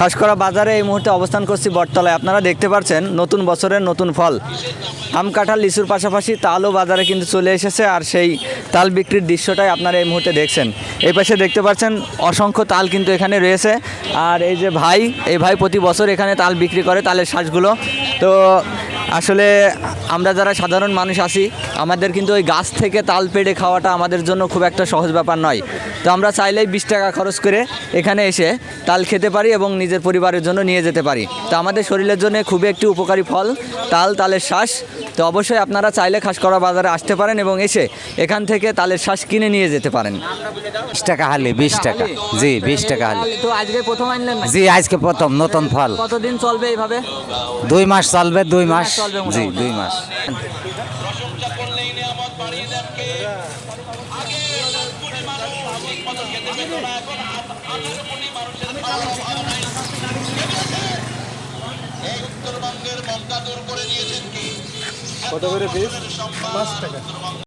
খাসকরা বাজারে এই মুহূর্তে অবস্থান করছি বটতলায়। আপনারা দেখতে পাচ্ছেন নতুন বছরের নতুন ফল। আম কাঁঠাল লিচুর পাশাপাশি তালও বাজারে কিন্তু চলে এসেছে, আর সেই তাল বিক্রির দৃশ্যটাই আপনারা এই মুহূর্তে দেখছেন। এই পাশে দেখতে পাচ্ছেন অসংখ্য তাল কিন্তু এখানে রয়েছে। আর এই যে ভাই, এই ভাই প্রতি বছর এখানে তাল বিক্রি করে তালের শ্বাসগুলো তো আসলে আমরা যারা সাধারণ মানুষ আছি, আমাদের কিন্তু ওই গাছ থেকে তাল পেড়ে খাওয়াটা আমাদের জন্য খুব একটা সহজ ব্যাপার নয়। তো আমরা চাইলেই বিশ টাকা খরচ করে এখানে এসে তাল খেতে পারি এবং নিজের পরিবারের জন্য নিয়ে যেতে পারি। তো আমাদের শরীরের জন্য খুবই একটি উপকারী ফল তাল তালের শ্বাস। তো অবশ্যই আপনারা চাইলে খাসকরা বাজারে আসতে পারেন এবং এসে এখান থেকে তালের শ্বাস কিনে নিয়ে যেতে পারেন। বিশ টাকা হালি বিশ টাকা। জি বিশ টাকা হালি। তো আজকে প্রথম আনলেন জি আজকে প্রথম নতুন ফল। কতদিন চলবে এইভাবে? দুই মাস চলবে দুই মাস চলবে জি দুই মাস। কত করে পিস পাঁচ টাকা।